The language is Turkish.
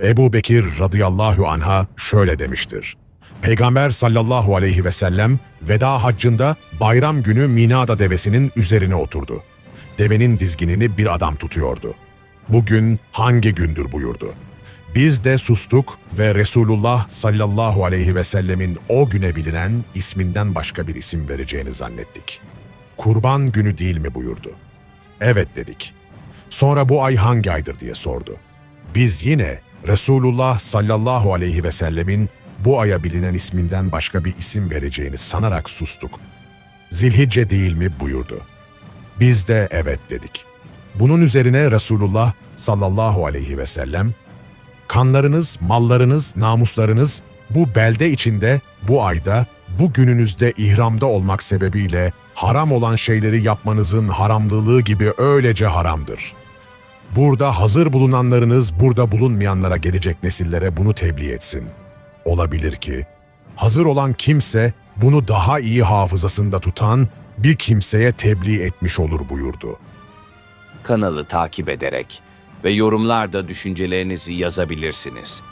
Ebu Bekir radıyallahu anha şöyle demiştir. Peygamber sallallahu aleyhi ve sellem veda haccında bayram günü Mina'da devesinin üzerine oturdu. Devenin dizginini bir adam tutuyordu. Bugün hangi gündür buyurdu. Biz de sustuk ve Resulullah sallallahu aleyhi ve sellemin o güne bilinen isminden başka bir isim vereceğini zannettik. Kurban günü değil mi buyurdu. Evet dedik. Sonra bu ay hangi aydır diye sordu. Biz yine Resulullah sallallahu aleyhi ve sellemin bu aya bilinen isminden başka bir isim vereceğini sanarak sustuk. Zilhicce değil mi buyurdu. Biz de evet dedik. Bunun üzerine Resulullah sallallahu aleyhi ve sellem, kanlarınız, mallarınız, namuslarınız bu belde içinde, bu ayda, bu gününüzde ihramda olmak sebebiyle haram olan şeyleri yapmanızın haramlılığı gibi öylece haramdır. Burada hazır bulunanlarınız burada bulunmayanlara gelecek nesillere bunu tebliğ etsin. Olabilir ki hazır olan kimse bunu daha iyi hafızasında tutan bir kimseye tebliğ etmiş olur buyurdu. Kanalı takip ederek ve yorumlarda düşüncelerinizi yazabilirsiniz.